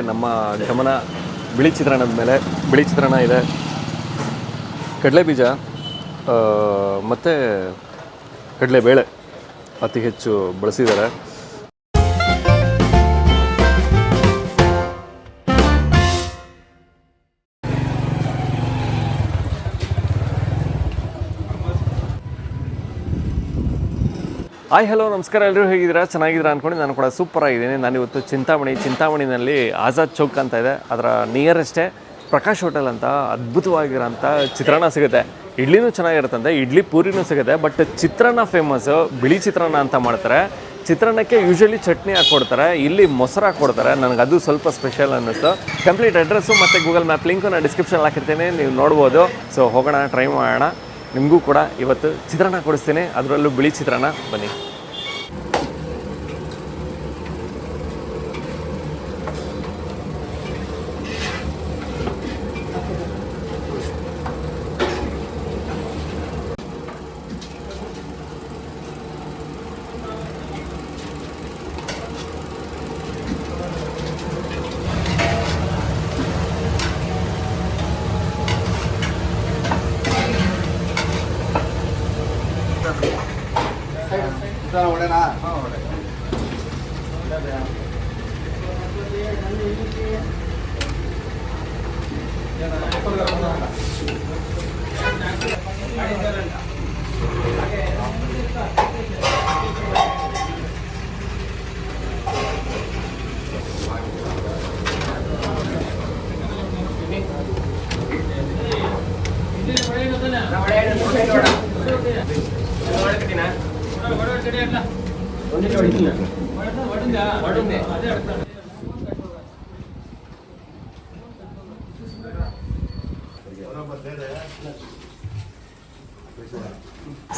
ನಮ್ಮ ಗಮನ ಬಿಳಿ ಚಿತ್ರಣದ ಮೇಲೆ, ಬಿಳಿ ಚಿತ್ರಣ ಇದೆ. ಕಡಲೆ ಬೀಜ ಮತ್ತು ಕಡಲೆಬೇಳೆ ಅತಿ ಹೆಚ್ಚು ಬಳಸಿದ್ದಾರೆ. ಹಾಯ್ ಹಲೋ ನಮಸ್ಕಾರ. ಎಲ್ಲರೂ ಹೇಗಿದ್ದೀರಾ? ಚೆನ್ನಾಗಿದ್ದೀರಾ ಅಂದ್ಕೊಂಡು ನಾನು ಕೂಡ ಸೂಪರ್ ನಾನು ಇವತ್ತು ಚಿಂತಾಮಣಿ, ಚಿಂತಾಮಣಿನಲ್ಲಿ ಆಜಾದ್ ಚೌಕ್ ಅಂತ ಇದೆ. ಅದರ ನಿಯರೆಸ್ಟೇ ಪ್ರಕಾಶ್ ಹೋಟೆಲ್ ಅಂತ ಅದ್ಭುತವಾಗಿರೋಂಥ ಚಿತ್ರಾನ್ನ ಸಿಗುತ್ತೆ. ಇಡ್ಲಿನೂ ಚೆನ್ನಾಗಿರುತ್ತಂತೆ. ಇಡ್ಲಿ ಪೂರಿನೂ ಸಿಗುತ್ತೆ. ಬಟ್ ಚಿತ್ರಾನ್ನ ಫೇಮಸ್ಸು ಬಿಳಿ ಚಿತ್ರಾನ್ನ ಅಂತ ಮಾಡ್ತಾರೆ. ಚಿತ್ರಾನ್ನಕ್ಕೆ ಯೂಶ್ವಲಿ ಚಟ್ನಿ ಹಾಕ್ಕೊಡ್ತಾರೆ. ಇಲ್ಲಿ ಮೊಸರು ಹಾಕ್ಕೊಡ್ತಾರೆ. ನನಗೆ ಅದು ಸ್ವಲ್ಪ ಸ್ಪೆಷಲ್ ಅನ್ನಿಸ್ತು. ಕಂಪ್ಲೀಟ್ ಅಡ್ರೆಸ್ಸು ಮತ್ತು ಗೂಗಲ್ ಮ್ಯಾಪ್ ಲಿಂಕು ನಾನು ಡಿಸ್ಕ್ರಿಪ್ಷನ್ ಹಾಕಿರ್ತೀನಿ. ನೀವು ನೋಡ್ಬೋದು. ಸೊ ಹೋಗೋಣ ಟ್ರೈ ಮಾಡೋಣ. ನಿಮಗೂ ಕೂಡ ಇವತ್ತು ಚಿತ್ರಾನ್ನ ಕೊಡಿಸ್ತೀನಿ. ಅದರಲ್ಲೂ ಬಿಳಿ ಚಿತ್ರಾನ್ನ. ಬನ್ನಿ. ಒಡೆನಾ ಹಾಂ ಒಡೆ ಒಳ್ಳೆ ಒಳ್ಳೆ ನೋಡ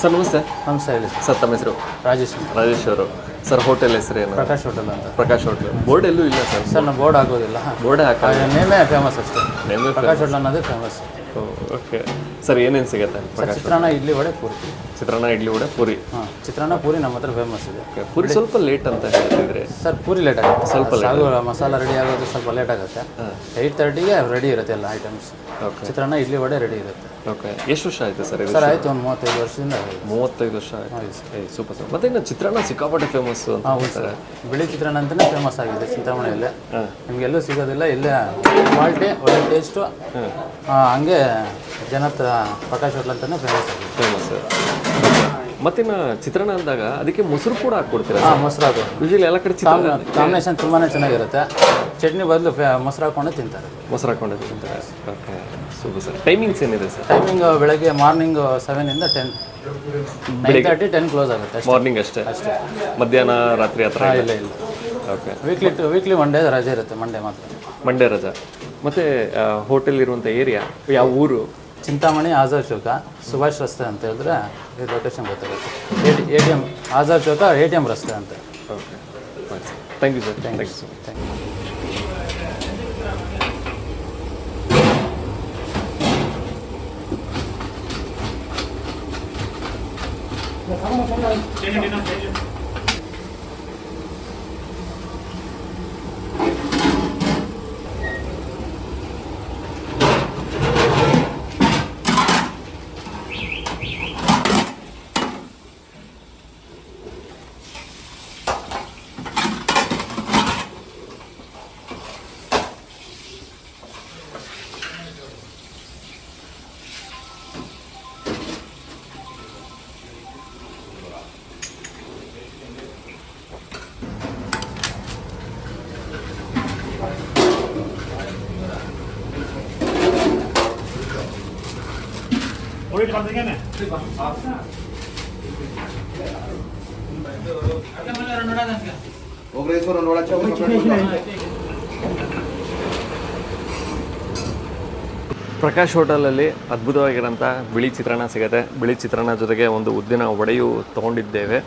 ಸರ್ ನಮಸ್ತೆ. ನಮಸ್ತೆ ಹೇಳಿ. ಸರ್ ತಮ್ಮ ಹೆಸರು? ರಾಜೇಶ್ ರಾಜೇಶ್ ಅವರು. ಸರ್ ಹೋಟೆಲ್ ಹೆಸರೇನು ಪ್ರಕಾಶ್ ಹೋಟೆಲ್ ಅಂತ. ಪ್ರಕಾಶ್ ಹೋಟೆಲ್ ಬೋರ್ಡ್ ಎಲ್ಲೂ ಇಲ್ಲ ಸರ್? ಸರ್ ನಾವು ಬೋರ್ಡ್ ಆಗೋದಿಲ್ಲ. ಬೋರ್ಡ್ ಹಾಕ ನೇಮೇ ಫೇಮಸ್ ಅಷ್ಟೇ. ನೇಮೇ ಪ್ರಕಾಶ್ ಹೋಟೆಲ್ ಅನ್ನೋದೇ ಫೇಮಸ್ ಓಕೆ. ಸರ್ ಏನೇನು ಸಿಗುತ್ತೆ ಸರ್ ಚಿತ್ರಾನ್ನ ಇಡ್ಲಿ ವಡೆ ಪೂರಿ. ಚಿತ್ರಾನ್ನ ಇಡ್ಲಿ ವಡೆ ಪೂರಿ. ಹಾಂ ಚಿತ್ರಾನ್ನ ಪೂರಿ ನಮ್ಮ ಹತ್ರ ಫೇಮಸ್ ಇದೆ. ಪೂರಿ ಸ್ವಲ್ಪ ಲೇಟ್ ಅಂತ ಹೇಳ್ತಿದ್ರೆ? ಸರ್ ಪೂರಿ ಲೇಟ್ ಆಗುತ್ತೆ. ಸ್ವಲ್ಪ ಸಾಗು ಮಸಾಲ ರೆಡಿ ಆಗೋದು ಸ್ವಲ್ಪ ಲೇಟ್ ಆಗುತ್ತೆ. ಏಯ್ಟ್ ತರ್ಟಿಗೆ ರೆಡಿ ಇರುತ್ತೆ ಎಲ್ಲ items okay. Chitranna idli vada ready ಇರುತ್ತೆ. ಓಕೆ ಎಷ್ಟು ವರ್ಷ ಆಯ್ತು ಸರ್ ಸರ್ ಆಯಿತು ಒಂದು ಮೂವತ್ತೈದು ವರ್ಷದಿಂದ. ಮೂವತ್ತೈದು ವರ್ಷ ಆಯ್ತು ಏ ಸೂಪರ್ ಸರ್ ಮತ್ತೆ ಇನ್ನು ಚಿತ್ರಾನ್ನ ಸಿಕ್ಕಾಪಟ್ಟೆ ಫೇಮಸ್ ಅಂತ ಹೌದು ಸರ್ ಬಿಳಿ ಚಿತ್ರಾನ್ನ ಅಂತಲೇ ಫೇಮಸ್ ಆಗಿದೆ. ಚಿಂತಾಮಣಿಯಲ್ಲಿ. ನಿಮಗೆಲ್ಲೂ ಸಿಗೋದಿಲ್ಲ. ಇಲ್ಲೇ ಕ್ವಾಲಿಟಿ ಒಳ್ಳೆ ಟೇಸ್ಟು ಹಂಗೆ ಜನ ಹತ್ರ ಪ್ರಕಾಶ್ ಹೋಟ್ಲ್ ಅಂತಲೇ ಫೇಮಸ್ ಆಗಿದೆ. ಫೇಮಸ್ ಮತ್ತಿನ್ನು ಚಿತ್ರಾನ್ನ ಅಂದಾಗ ಅದಕ್ಕೆ ಮೊಸರು ಕೂಡ ಹಾಕ್ಕೊಡ್ತೀರಾ ಹಾಂ ಮೊಸರು ಅದು ಯೂಶಲಿ ಎಲ್ಲ ಕಡೆ ಚಿತ್ರಾನ್ನ ಕಾಂಬಿನೇಷನ್ ತುಂಬಾ ಚೆನ್ನಾಗಿರುತ್ತೆ. ಚಟ್ನಿ ಬದಲು ಮೊಸರು ಹಾಕೊಂಡು ತಿಂತಾರೆ. ಮೊಸರು ಹಾಕೊಂಡು ತಿಂತಾರೆ. ಓಕೆ ಸೂಪರ್ ಸರ್ ಟೈಮಿಂಗ್ಸ್ ಏನಿದೆ ಸರ್ ಟೈಮಿಂಗ್ ಬೆಳಗ್ಗೆ morning ಸೆವೆನಿಂದ ten nine thirty ten close ಆಗುತ್ತೆ ಮಾರ್ನಿಂಗ್ ಅಷ್ಟೇ? ಅಷ್ಟೇ. ಮಧ್ಯಾಹ್ನ ರಾತ್ರಿ ಹತ್ರ ಇಲ್ಲ? ಇಲ್ಲ okay weekly to weekly one day ರಜೆ ಇರುತ್ತೆ ಮಂಡೇ ಮಾತ್ರ. ಮಂಡೇ ರಜಾ. ಮತ್ತೆ ಹೋಟೆಲ್ ಇರುವಂಥ ಏರಿಯಾ ಯಾವ ಊರು? ಚಿಂತಾಮಣಿ ಆಜಾದ್ ಚೌಕ ಸುಭಾಷ್ ರಸ್ತೆ ಅಂತ ಹೇಳಿದ್ರೆ ಈ ಲೊಕೇಶನ್ ಗೊತ್ತಾಗುತ್ತೆ. A T A T M Azad Chowk A T M ರಸ್ತೆ ಅಂತ. Thank you sir thank you sir thank you Covid ಬಂದಂಗೆನೆ ಒಬ್ಬರೇ ಸೋರ ಪ್ರಕಾಶ್ ಹೋಟೆಲಲ್ಲಿ ಅದ್ಭುತವಾಗಿರೋಂಥ ಬಿಳಿ ಚಿತ್ರಾನ್ನ ಸಿಗುತ್ತೆ. ಬಿಳಿ ಚಿತ್ರಾನ್ನ ಜೊತೆಗೆ ಒಂದು ಉದ್ದಿನ ವಡೆಯು ತಗೊಂಡಿದ್ದೇವೆ.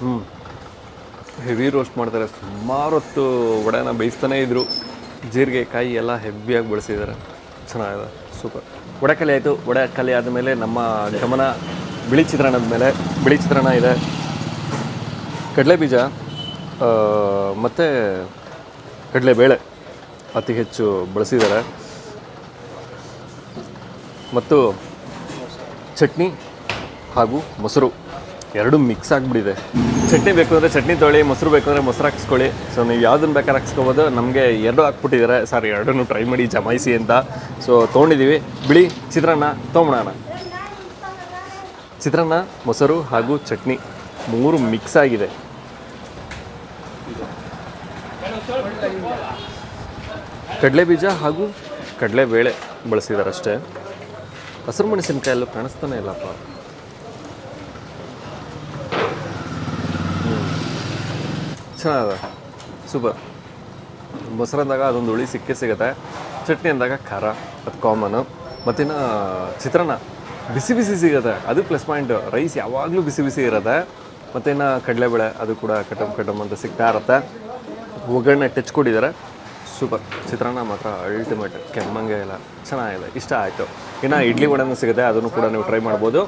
ಹ್ಞೂ ಹೆವಿ ರೋಸ್ಟ್ ಮಾಡ್ತಾರೆ. ಸುಮಾರೊತ್ತು ವಡೆನ ಬೇಯಿಸ್ತಾನೇ ಇದ್ರು. ಜೀರಿಗೆ ಕಾಯಿ ಎಲ್ಲ ಹೆವಿಯಾಗಿ ಬಳಸಿದ್ದಾರೆ. ಚೆನ್ನಾಗಿದೆ. ಸೂಪರ್. ವಡೆ ಕಲಿ ಆಯಿತು. ವಡೆ ಕಲಿ ಆದಮೇಲೆ ನಮ್ಮ ಗಮನ ಬಿಳಿ ಚಿತ್ರಾನ್ನದ ಮೇಲೆ. ಬಿಳಿ ಚಿತ್ರಾನ್ನ ಇದೆ. ಕಡಲೆ ಬೀಜ ಮತ್ತು ಕಡಲೆಬೇಳೆ ಅತಿ ಹೆಚ್ಚು ಬಳಸಿದ್ದಾರೆ. ಮತ್ತು ಚಟ್ನಿ ಹಾಗೂ ಮೊಸರು ಎರಡೂ ಮಿಕ್ಸ್ ಆಗಿಬಿಟ್ಟಿದೆ. ಚಟ್ನಿ ಬೇಕು ಅಂದರೆ ಚಟ್ನಿ ತೊಳಿ, ಮೊಸರು ಬೇಕು ಅಂದರೆ ಮೊಸರು ಹಾಕ್ಸ್ಕೊಳ್ಳಿ. ಸೊ ನೀವು ಯಾವುದನ್ನು ಬೇಕಾದ್ರೆ ಹಾಕ್ಸ್ಕೊಬೋದು. ನಮಗೆ ಎರಡು ಹಾಕ್ಬಿಟ್ಟಿದ್ದಾರೆ. ಸರ್, ಎರಡನ್ನೂ ಟ್ರೈ ಮಾಡಿ ಜಮಾಯಿಸಿ ಅಂತ. ಸೊ ತೊಗೊಂಡಿದ್ದೀವಿ ಬಿಳಿ ಚಿತ್ರಾನ್ನ ತೊಗೊಂಬಿಡೋಣ ಚಿತ್ರಾನ್ನ, ಮೊಸರು ಹಾಗೂ ಚಟ್ನಿ ಮೂರು ಮಿಕ್ಸ್ ಆಗಿದೆ. ಕಡಲೆ ಬೀಜ ಹಾಗೂ ಕಡಲೆಬೇಳೆ ಬಳಸಿದ್ದಾರೆ ಅಷ್ಟೇ ಹಸಿರು ಮೆಣಸಿನ್ಕಾಯಲ್ಲೂ ಕಾಣಿಸ್ತಾನೆ ಇಲ್ಲಪ್ಪ. ಚೆನ್ನಾಗಿದೆ ಸೂಪರ್. ಮೊಸರಂದಾಗ ಅದೊಂದು ಹುಳಿ ಸಿಕ್ಕೇ ಸಿಗುತ್ತೆ. ಚಟ್ನಿ ಅಂದಾಗ ಖಾರ, ಅದು ಕಾಮನು ಮತ್ತಿನ್ನು ಚಿತ್ರಾನ್ನ ಬಿಸಿ ಬಿಸಿ ಸಿಗುತ್ತೆ. ಅದು ಪ್ಲಸ್ ಪಾಯಿಂಟ್ ರೈಸ್ ಯಾವಾಗಲೂ ಬಿಸಿ ಬಿಸಿ ಇರುತ್ತೆ. ಮತ್ತಿನ್ನು ಕಡಲೆಬೇಳೆ, ಅದು ಕೂಡ ಕಟಮ್ ಕಟಮ್ ಅಂತ ಸಿಗ್ತಾ ಇರುತ್ತೆ. ಒಗ್ಗರಣೆ ಟಚ್ ಕೊಟ್ಟಿದ್ದಾರೆ. ಸೂಪರ್. ಚಿತ್ರಾನ್ನ ಮಾತ್ರ ಅಲ್ಟಿಮೇಟ್ ಕೆಮ್ಮಂಗೆ ಇಲ್ಲ. ಚೆನ್ನಾಗಿದೆ. ಇಷ್ಟ ಆಯಿತು. ಇನ್ನು ಇಡ್ಲಿ ವಡೆನೂ ಸಿಗುತ್ತೆ. ಅದನ್ನು ಕೂಡ ನೀವು ಟ್ರೈ ಮಾಡ್ಬೋದು.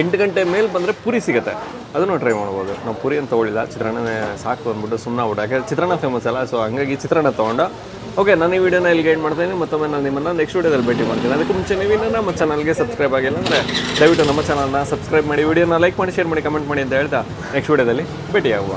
ಎಂಟು ಗಂಟೆ ಮೇಲೆ ಬಂದರೆ ಪೂರಿ ಸಿಗುತ್ತೆ. ಅದನ್ನು ಟ್ರೈ ಮಾಡ್ಬೋದು. ನಾವು ಪೂರಿ ಅಂತ ತೊಗೊಳ್ಳಿಲ್ಲ. ಚಿತ್ರಾನ್ನನೇ ಸಾಕು ಅಂದ್ಬಿಟ್ಟು ಸುಮ್ಮನೆ ಆಗ್ಬಿಟ್ಟು. ಯಾಕೆ ಚಿತ್ರಾನ್ನ ಫೇಮಸ್ ಅಲ್ಲ ಸೊ ಹಂಗಾಗಿ ಚಿತ್ರಾನ್ನ ತೊಗೊಂಡು. ಓಕೆ ನಾನು ಈ ವಿಡಿಯೋನ ಇಲ್ಲಿ ಗೈಡ್ ಮಾಡ್ತೀನಿ ಮತ್ತೊಮ್ಮೆ ನಾನು ನಿಮ್ಮನ್ನು ನೆಕ್ಸ್ಟ್ ವೀಡಿಯೋದಲ್ಲಿ ಭೇಟಿ ಮಾಡ್ತೀನಿ. ಅದಕ್ಕೆ ಮುಂಚೆ ನೀವು ನಮ್ಮ ಚಾನಲ್ಗೆ ಸಬ್ಸ್ಕ್ರೈಬ್ ಆಗಿಲ್ಲ ಅಂದರೆ ದಯವಿಟ್ಟು ನಮ್ಮ ಚಾನಲ್ನ ಸಬ್ಸ್ಕ್ರೈಬ್ ಮಾಡಿ. ವಿಡಿಯೋನ ಲೈಕ್ ಮಾಡಿ ಶೇರ್ ಮಾಡಿ ಕಮೆಂಟ್ ಮಾಡಿ ಅಂತ ಹೇಳ್ತಾ ನೆಕ್ಸ್ಟ್ ವೀಡಿಯೋದಲ್ಲಿ ಭೇಟಿ ಆಗುವ